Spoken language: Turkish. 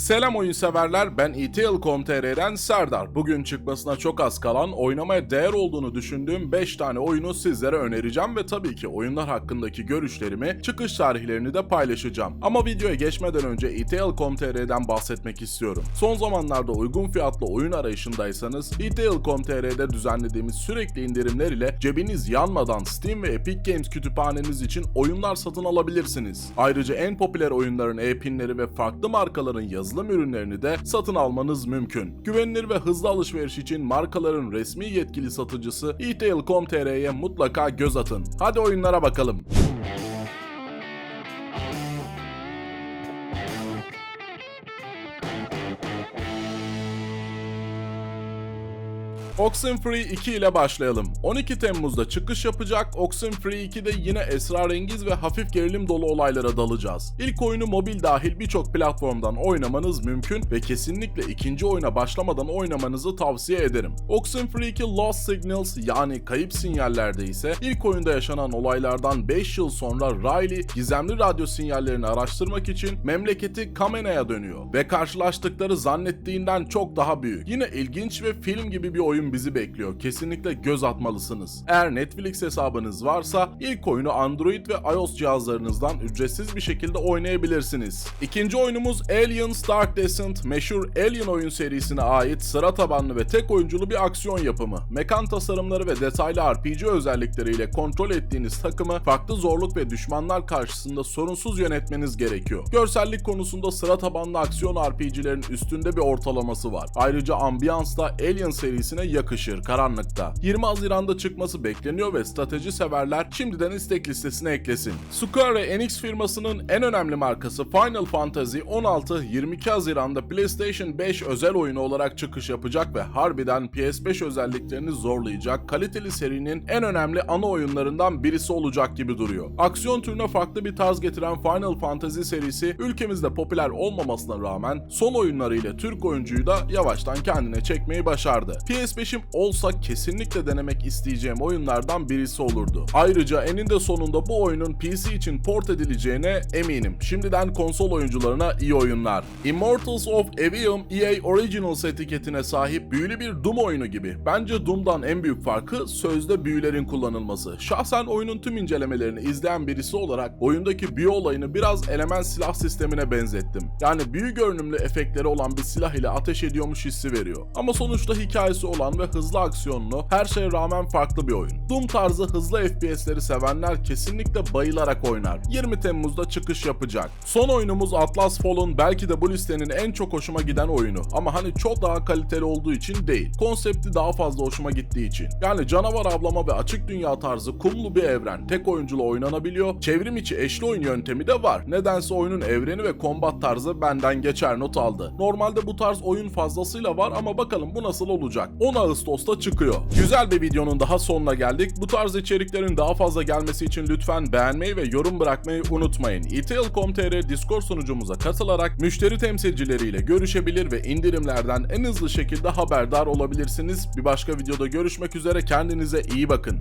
Selam oyun severler, ben ETL.com.tr'den Serdar. Bugün çıkmasına çok az kalan, oynamaya değer olduğunu düşündüğüm 5 tane oyunu sizlere önereceğim ve tabii ki oyunlar hakkındaki görüşlerimi, çıkış tarihlerini de paylaşacağım. Ama videoya geçmeden önce ETL.com.tr'den bahsetmek istiyorum. Son zamanlarda uygun fiyatlı oyun arayışındaysanız, ETL.com.tr'de düzenlediğimiz sürekli indirimler ile cebiniz yanmadan Steam ve Epic Games kütüphaneniz için oyunlar satın alabilirsiniz. Ayrıca en popüler oyunların e-pinleri ve farklı markaların yazılım ürünlerini de satın almanız mümkün. Güvenilir ve hızlı alışveriş için markaların resmi yetkili satıcısı etail.com.tr'ye mutlaka göz atın. Hadi oyunlara bakalım. Oxenfree 2 ile başlayalım. 12 Temmuz'da çıkış yapacak Oxenfree 2'de yine esrarengiz ve hafif gerilim dolu olaylara dalacağız. İlk oyunu mobil dahil birçok platformdan oynamanız mümkün ve kesinlikle ikinci oyuna başlamadan oynamanızı tavsiye ederim. Oxenfree 2 Lost Signals yani kayıp sinyallerde ise ilk oyunda yaşanan olaylardan 5 yıl sonra Riley gizemli radyo sinyallerini araştırmak için memleketi Kamena'ya dönüyor ve karşılaştıkları zannettiğinden çok daha büyük. Yine ilginç ve film gibi bir oyun bizi bekliyor. Kesinlikle göz atmalısınız. Eğer Netflix hesabınız varsa ilk oyunu Android ve iOS cihazlarınızdan ücretsiz bir şekilde oynayabilirsiniz. İkinci oyunumuz Aliens Dark Descent, meşhur Alien oyun serisine ait sıra tabanlı ve tek oyunculu bir aksiyon yapımı. Mekan tasarımları ve detaylı RPG özellikleriyle kontrol ettiğiniz takımı farklı zorluk ve düşmanlar karşısında sorunsuz yönetmeniz gerekiyor. Görsellik konusunda sıra tabanlı aksiyon RPG'lerin üstünde bir ortalaması var. Ayrıca ambiyans da Alien serisine yakışır karanlıkta. 20 Haziran'da çıkması bekleniyor ve strateji severler şimdiden istek listesine eklesin. Square Enix firmasının en önemli markası Final Fantasy 16 22 Haziran'da PlayStation 5 özel oyunu olarak çıkış yapacak ve harbiden PS5 özelliklerini zorlayacak kaliteli serinin en önemli ana oyunlarından birisi olacak gibi duruyor. Aksiyon türüne farklı bir tarz getiren Final Fantasy serisi ülkemizde popüler olmamasına rağmen son oyunlarıyla Türk oyuncuyu da yavaştan kendine çekmeyi başardı. PS5'im olsa kesinlikle denemek isteyeceğim oyunlardan birisi olurdu. Ayrıca eninde sonunda bu oyunun PC için port edileceğine eminim. Şimdiden konsol oyuncularına iyi oyunlar. Immortals of Evium EA Originals etiketine sahip büyülü bir Doom oyunu gibi. Bence Doom'dan en büyük farkı sözde büyülerin kullanılması. Şahsen oyunun tüm incelemelerini izleyen birisi olarak oyundaki büyü olayını biraz element silah sistemine benzettim. Yani büyü görünümlü efektleri olan bir silah ile ateş ediyormuş hissi veriyor. Ama sonuçta hikayesi olan ve hızlı aksiyonlu, her şeye rağmen farklı bir oyun. Doom tarzı hızlı FPS'leri sevenler kesinlikle bayılarak oynar. 20 Temmuz'da çıkış yapacak. Son oyunumuz Atlas Fallen belki de bu listenin en çok hoşuma giden oyunu. Ama hani çok daha kaliteli olduğu için değil. Konsepti daha fazla hoşuma gittiği için. Yani canavar avlama ve açık dünya tarzı kumlu bir evren. Tek oyunculu oynanabiliyor. Çevrim içi eşli oyun yöntemi de var. Nedense oyunun evreni ve kombat tarzı benden geçer not aldı. Normalde bu tarz oyun fazlasıyla var ama bakalım bu nasıl olacak. 10 Ağustos'ta çıkıyor. Güzel bir videonun daha sonuna geldik. Bu tarz içeriklerin daha fazla gelmesi için lütfen beğenmeyi ve yorum bırakmayı unutmayın. ETL.com.tr Discord sunucumuza katılarak müşteri temsilcileriyle görüşebilir ve indirimlerden en hızlı şekilde haberdar olabilirsiniz. Bir başka videoda görüşmek üzere kendinize iyi bakın.